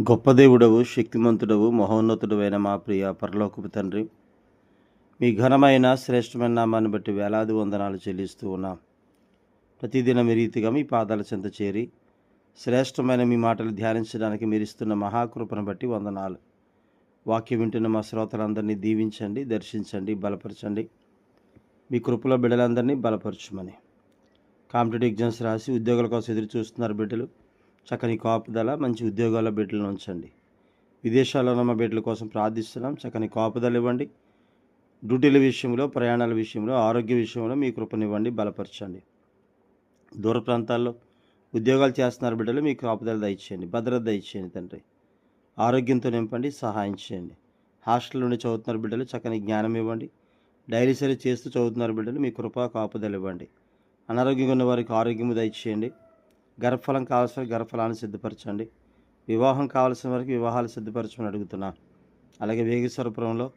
గొప్ప దేవుడవు శక్తిమంతుడవు మహోన్నతుడవైన మా ప్రియ పరలోకపు తండ్రి మీ ఘనమైన శ్రేష్టమైన నామాన్ని బట్టి వేలాది వందనాలు చెల్లిస్తూ ఉన్నాం. ప్రతిదినం మీ రీతిగా మీ పాదాల చెంత చేరి శ్రేష్టమైన మీ మాటలు ధ్యానించడానికి మీరు ఇస్తున్న మహాకృపను బట్టి వందనాలు. వాక్యం వింటున్న మా శ్రోతలందరినీ దీవించండి దర్శించండి బలపరచండి. మీ కృపలో బిడ్డలందరినీ బలపరచమని. కాంపిటేటివ్ ఎగ్జామ్స్ రాసి ఉద్యోగాల కోసం ఎదురు చూస్తున్నారు బిడ్డలు. చక్కని కాపుదల మంచి ఉద్యోగాల బిడ్డలను ఉంచండి. విదేశాల్లో ఉన్న మా బిడ్డల కోసం ప్రార్థిస్తున్నాం. చక్కని కాపుదల ఇవ్వండి. డ్యూటీల విషయంలో ప్రయాణాల విషయంలో ఆరోగ్య విషయంలో మీ కృపనివ్వండి బలపరచండి. దూర ప్రాంతాల్లో ఉద్యోగాలు చేస్తున్నారు బిడ్డలు మీ కాపుదల దయచేయండి భద్రత దయచేయండి తండ్రి. ఆరోగ్యంతో నింపండి సహాయం చేయండి. హాస్టల్ నుండి చదువుతున్నారు బిడ్డలు చక్కని జ్ఞానం ఇవ్వండి. డైలీ సరి చేస్తూ చదువుతున్నారు బిడ్డలు మీ కృప కాపుదలు ఇవ్వండి. అనారోగ్యంగా ఉన్న వారికి ఆరోగ్యము దయచేయండి. గర్భఫలం కావాల్సిన గర్భఫలాన్ని సిద్ధపరచండి. వివాహం కావాల్సిన వారికి వివాహాలు సిద్ధపరచమని అడుగుతున్నా. అలాగే వేగేశ్వరపురంలో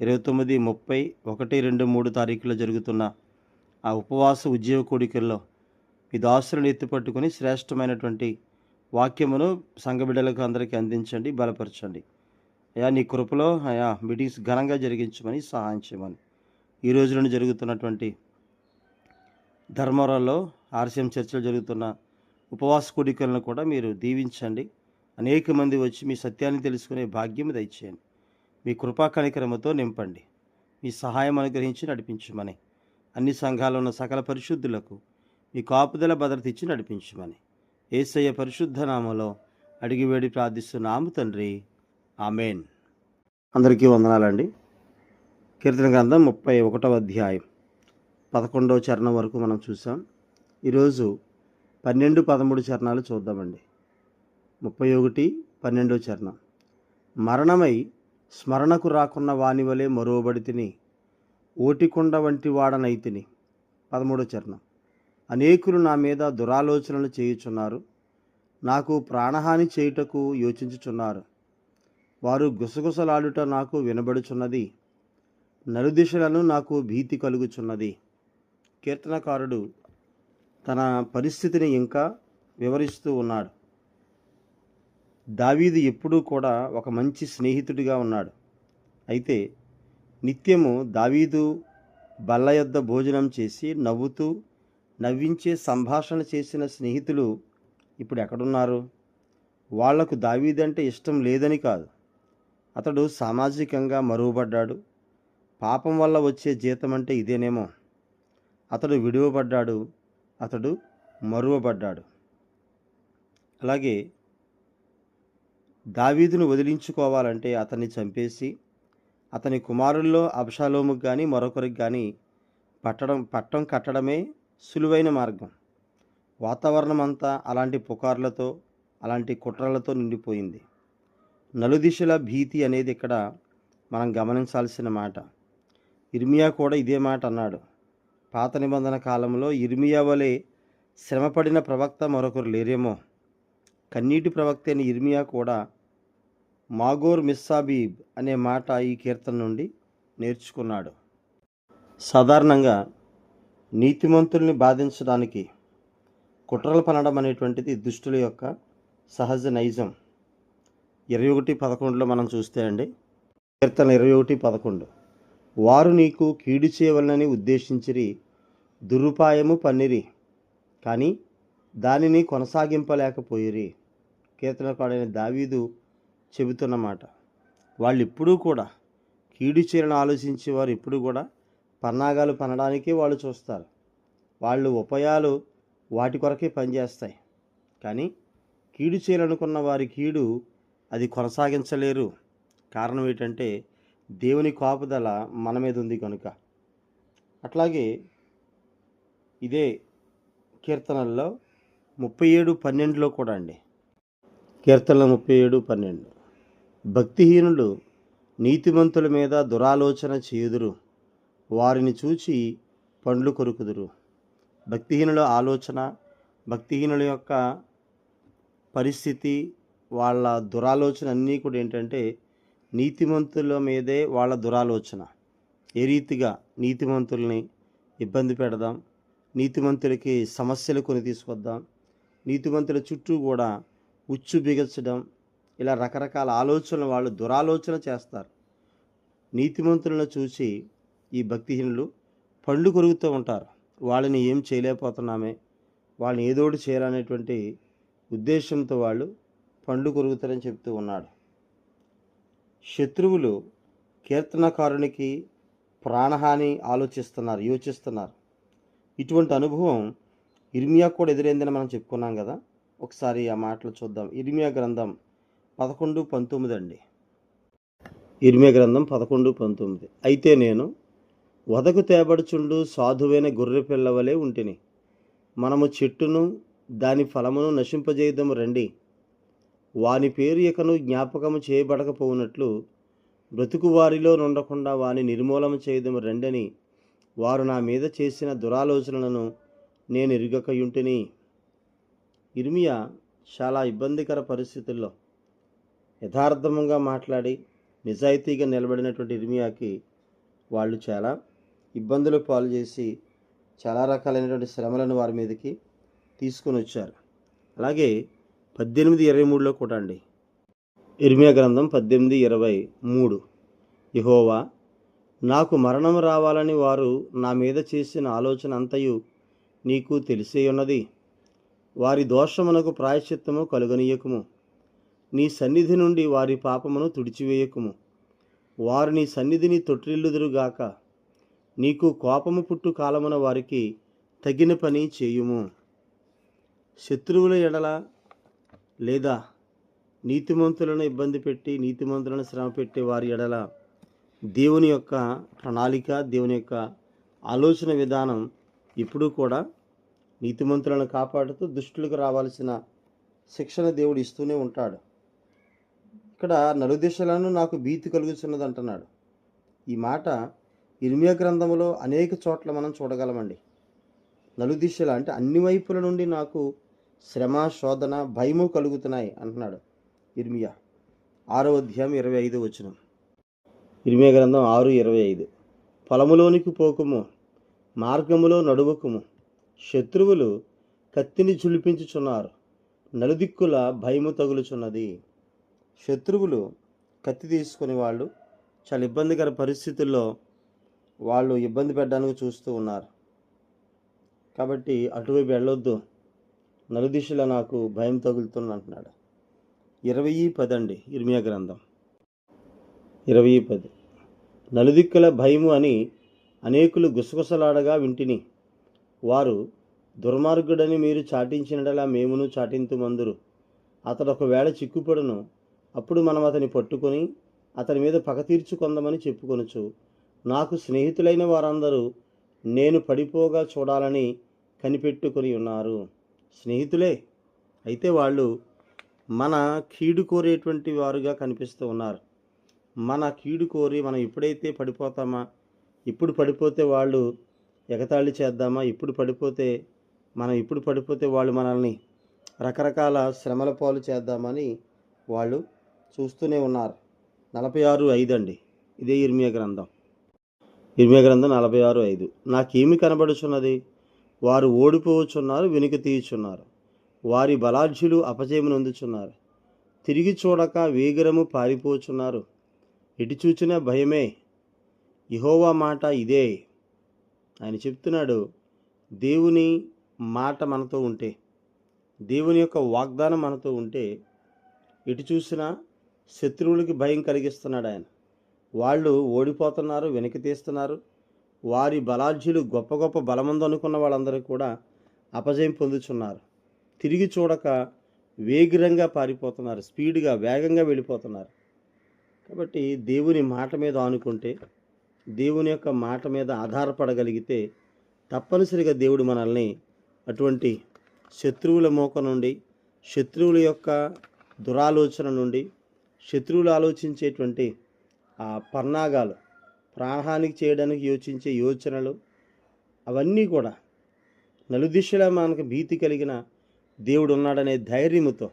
ఇరవై తొమ్మిది ముప్పై ఒకటి రెండు మూడు తారీఖులో జరుగుతున్న ఆ ఉపవాస ఉద్యోగ కోడికల్లో మీ దాసులను ఎత్తిపట్టుకుని శ్రేష్టమైనటువంటి వాక్యమును సంఘబిడ్డలకు అందరికీ అందించండి బలపరచండి. అయా నీ కృపలో అయా మీటింగ్స్ ఘనంగా జరిగించమని సహాయం చేయమని. ఈ రోజులను జరుగుతున్నటువంటి ధర్మవరంలో ఆర్సీఎం చర్చలు జరుగుతున్న ఉపవాస కోడికలను కూడా మీరు దీవించండి. అనేక మంది వచ్చి మీ సత్యాన్ని తెలుసుకునే భాగ్యం దయచేయండి. మీ కృపా కనికరమతో నింపండి. మీ సహాయం అనుగ్రహించి నడిపించమని. అన్ని సంఘాల్లో ఉన్న సకల పరిశుద్ధులకు మీ కాపుదల భద్రత ఇచ్చి నడిపించమని. ఏసయ్య పరిశుద్ధ నామలో అడిగి వేడి ప్రార్థిస్తున్నాము తండ్రి. ఆమెన్. అందరికీ వందనాలండి. కీర్తన గ్రంథం ముప్పై ఒకటవ అధ్యాయం పదకొండవ చరణం వరకు మనం చూసాం. ఈరోజు పన్నెండు పదమూడు చరణాలు చూద్దామండి. ముప్పై ఒకటి పన్నెండో చరణం. మరణమై స్మరణకు రాకున్న వాని వలె మరోబడి తిని ఓటికొండ వంటి వాడనైతిని పదమూడో చరణం. అనేకులు నా మీద దురాలోచనలు చేయుచున్నారు. నాకు ప్రాణహాని చేయుటకు యోచించుచున్నారు. వారు గుసగుసలాడుట నాకు వినబడుచున్నది. నలుదిశలను నాకు భీతి కలుగుచున్నది. కీర్తనకారుడు తన పరిస్థితిని ఇంకా వివరిస్తూ ఉన్నాడు. దావీదు ఎప్పుడూ కూడా ఒక మంచి స్నేహితుడిగా ఉన్నాడు. అయితే నిత్యము దావీదు బల్ల యొద్ద భోజనం చేసి నవ్వుతూ నవ్వించే సంభాషణ చేసిన స్నేహితులు ఇప్పుడు ఎక్కడున్నారు? వాళ్ళకు దావీదంటే ఇష్టం లేదని కాదు. అతడు సామాజికంగా మరుగుపడ్డాడు పాపం వల్ల వచ్చే జీతం అంటే ఇదేనేమో. అతడు విడువబడ్డాడు. అతడు మరువబడ్డాడు. అలాగే దావీదును వదిలించుకోవాలంటే అతన్ని చంపేసి అతని కుమారుల్లో అబ్షాలోముకు కానీ మరొకరికి కానీ పట్టడం పట్టం కట్టడమే సులువైన మార్గం. వాతావరణం అంతా అలాంటి పుకార్లతో అలాంటి కుట్రలతో నిండిపోయింది. నలుదిశల భీతి అనేది ఇక్కడ మనం గమనించాల్సిన మాట. ఇర్మియా కూడా ఇదే మాట అన్నాడు. పాత నిబంధన కాలంలో ఇర్మియా వలె శ్రమపడిన ప్రవక్త మరొకరు లేరేమో. కన్నీటి ప్రవక్త అయిన ఇర్మియా కూడా మాగోర్ మిస్సాబీబ్ అనే మాట ఈ కీర్తన నుండి నేర్చుకున్నాడు. సాధారణంగా నీతిమంతుల్ని బాధించడానికి కుట్రలు పనడం అనేటువంటిది దుష్టుల యొక్క సహజ నైజం. ఇరవై ఒకటి పదకొండులో మనం చూస్తే అండి కీర్తన ఇరవై ఒకటి పదకొండు. వారు నీకు కీడు చేయవలనని ఉద్దేశించిరి దురుపాయము పన్నిరి కానీ దానిని కొనసాగింపలేకపోయిరి. కీర్తనకాడైన దావీదు చెబుతున్నమాట వాళ్ళు ఎప్పుడూ కూడా కీడు చీరను ఆలోచించే వారు ఎప్పుడు కూడా పన్నాగాలు పనడానికే వాళ్ళు చూస్తారు. వాళ్ళు ఉపాయాలు వాటి కొరకే పనిచేస్తాయి. కానీ కీడు చేయాలనుకున్న వారి కీడు అది కొనసాగించలేరు. కారణం ఏంటంటే దేవుని కాపుదల మన మీద ఉంది కనుక. అట్లాగే ఇదే కీర్తనల్లో ముప్పై ఏడు పన్నెండులో కూడా అండి. కీర్తనలు ముప్పై ఏడు పన్నెండు. భక్తిహీనులు నీతిమంతుల మీద దురాలోచన చేయుదురు. వారిని చూచి పండ్లు కొరుకుదురు. భక్తిహీనుల ఆలోచన భక్తిహీనుల యొక్క పరిస్థితి వాళ్ళ దురాలోచన అన్నీ కూడా ఏంటంటే నీతిమంతుల మీదే వాళ్ళ దురాలోచన. ఏ రీతిగా నీతిమంతుల్ని ఇబ్బంది పెడదాం నీతిమంతులకి సమస్యలు కొని తీసుకొద్దాం నీతిమంతుల చుట్టూ కూడా ఉచ్చు బిగచ్చడం ఇలా రకరకాల ఆలోచనలు వాళ్ళు దురాలోచన చేస్తారు. నీతిమంతులను చూసి ఈ భక్తిహీనులు పండ్లు కొరుగుతూ ఉంటారు. వాళ్ళని ఏం చేయలేకపోతున్నామే వాళ్ళని ఏదో ఒకటి చేయాలనేటువంటి ఉద్దేశంతో వాళ్ళు పండ్లు కొరుగుతారని చెప్తూ ఉన్నాడు. శత్రువులు కీర్తనకారునికి ప్రాణహాని ఆలోచిస్తున్నారు యోచిస్తున్నారు. ఇటువంటి అనుభవం ఇర్మియా కూడా ఎదురైందని మనం చెప్పుకున్నాం కదా. ఒకసారి ఆ మాటలు చూద్దాం. ఇర్మియా గ్రంథం పదకొండు పంతొమ్మిది అండి. ఇర్మియా గ్రంథం పదకొండు పంతొమ్మిది. అయితే నేను వదకు తేబడుచుండు సాధువైన గొర్రె పిల్లవలే ఉంటిని. మనము చెట్టును దాని ఫలమును నశింపజేయదము రండి. వాని పేరు ఇకను జ్ఞాపకము చేయబడకపోవునట్లు బ్రతుకు వారిలో నుండకుండా వాని నిర్మూలన చేయదము రెండని వారు నా మీద చేసిన దురాలోచనలను నేను ఎరుగకయుంటిని. ఇర్మియా చాలా ఇబ్బందికర పరిస్థితుల్లో యథార్థంగా మాట్లాడి నిజాయితీగా నిలబడినటువంటి ఇర్మియాకి వాళ్ళు చాలా ఇబ్బందులు పాలు చేసి చాలా రకాలైనటువంటి శ్రమలను వారి మీదకి తీసుకొని వచ్చారు అలాగే పద్దెనిమిది ఇరవై మూడులో కూడా అండి ఇర్మియా గ్రంథం పద్దెనిమిది ఇరవై మూడు. యహోవా నాకు మరణం రావాలని వారు నా మీద చేసిన ఆలోచన అంతయు నీకు తెలిసే ఉన్నది. వారి దోషమునకు ప్రాయశ్చిత్తము కలుగనీయకుము. నీ సన్నిధి నుండి వారి పాపమును తుడిచివేయకుము. వారు నీ సన్నిధిని తొట్టిల్లుదురుగాక నీకు కోపము పుట్టు కాలమున వారికి తగిన పని చేయుము. శత్రువుల ఎడల లేదా నీతిమంతులను ఇబ్బంది పెట్టి నీతిమంతులను శ్రమ పెట్టే వారి ఎడల దేవుని యొక్క ప్రణాళిక దేవుని యొక్క ఆలోచన విధానం ఇప్పుడు కూడా నీతిమంతులను కాపాడుతూ దుష్టులకు రావాల్సిన శిక్షణ దేవుడు ఇస్తూనే ఉంటాడు. ఇక్కడ నలుదిశలను నాకు భీతి కలుగుతున్నది అంటున్నాడు ఈ మాట ఇర్మియా గ్రంథంలో అనేక చోట్ల మనం చూడగలమండి. నలుదిశల అంటే అన్ని వైపుల నుండి నాకు శ్రమ శోధన భయము కలుగుతున్నాయి అంటున్నాడు ఇర్మియా. ఆరో అధ్యాయం ఇరవై ఐదు వచ్చిన ఇర్మియా గ్రంథం ఆరు ఇరవై ఐదు. పొలములోనికి పోకుము మార్గములో నడువకుము శత్రువులు కత్తిని చులిపించుచున్నారు నలుదిక్కుల భయము తగులుచున్నది. శత్రువులు కత్తి తీసుకుని వాళ్ళు చాలా ఇబ్బందికర పరిస్థితుల్లో వాళ్ళు ఇబ్బంది పెట్టడానికి చూస్తూ ఉన్నారు. కాబట్టి అటువైపు వెళ్ళొద్దు. నలుదిశలో నాకు భయం తగులుతుంది అంటున్నాడు ఇరవై పది అండి ఇర్మియా గ్రంథం. ఇరవై పది. నలుదిక్కుల భయము అని అనేకులు గుసగుసలాడగా వింటిని. వారు దుర్మార్గుడని మీరు చాటించినడలా మేమును చాటింతుమందురు. అతడు ఒకవేళ చిక్కుపడును. అప్పుడు మనం అతని పట్టుకొని అతని మీద పగ తీర్చుకొందమని చెప్పుకొనచ్చు నాకు స్నేహితులైన వారందరూ నేను పడిపోగా చూడాలని కనిపెట్టుకొని ఉన్నారు. స్నేహితులే. అయితే వాళ్ళు మన కీడు కోరేటువంటి వారుగా కనిపిస్తూ ఉన్నారు. మన కీడు కోరి మనం ఎప్పుడైతే పడిపోతామా? ఇప్పుడు పడిపోతే వాళ్ళు ఎగతాళి చేద్దామా? ఇప్పుడు పడిపోతే మనం ఇప్పుడు పడిపోతే వాళ్ళు మనల్ని రకరకాల శ్రమల పాలు చేద్దామని వాళ్ళు చూస్తూనే ఉన్నారు. నలభై ఆరు ఐదు అండి. ఇదే ఇర్మియా గ్రంథం. ఇర్మియా గ్రంథం నలభై ఆరు ఐదు. నాకేమి కనబడుచున్నది? వారు ఓడిపోవచ్చున్నారు వెనుక తీయుచున్నారు. వారి బలాఢ్యులు అపజయమునందుచున్నారు తిరిగి చూడక వేగరము పారిపోచున్నారు. ఎటు చూచినా భయమే. యహోవా మాట ఇదే. ఆయన చెప్తున్నాడు దేవుని మాట మనతో ఉంటే దేవుని యొక్క వాగ్దానం మనతో ఉంటే ఎటు చూసినా శత్రువులకి భయం కలిగిస్తున్నాడు ఆయన. వాళ్ళు ఓడిపోతున్నారు వెనక్కి తీస్తున్నారు. వారి బలాఢ్యులు గొప్ప గొప్ప బలమందనుకున్న వాళ్ళందరూ కూడా అపజయం పొందుచున్నారు. తిరిగి చూడక వేగిరంగా పారిపోతున్నారు. స్పీడ్గా వేగంగా వెళ్ళిపోతున్నారు. కాబట్టి దేవుని మాట మీద ఆనుకుంటే దేవుని యొక్క మాట మీద ఆధారపడగలిగితే తప్పనిసరిగా దేవుడు మనల్ని అటువంటి శత్రువుల మోక నుండి శత్రువుల యొక్క దురాలోచన నుండి శత్రువులు ఆలోచించేటువంటి ఆ పన్నాగాలు ప్రాణహానికి చేయడానికి యోచించే యోచనలు అవన్నీ కూడా నలుదిశలా మనకు భీతి కలిగిన దేవుడు ఉన్నాడనే ధైర్యముతో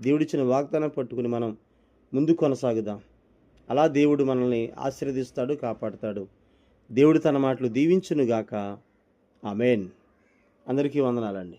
దేవుడిచ్చిన వాగ్దానం పట్టుకుని మనం ముందు కొనసాగుదాం. అలా దేవుడు మనల్ని ఆశీర్వదిస్తాడు కాపాడుతాడు. దేవుడు తన మాటలు దీవించునుగాక. ఆమెన్. అందరికీ వందనాలండి.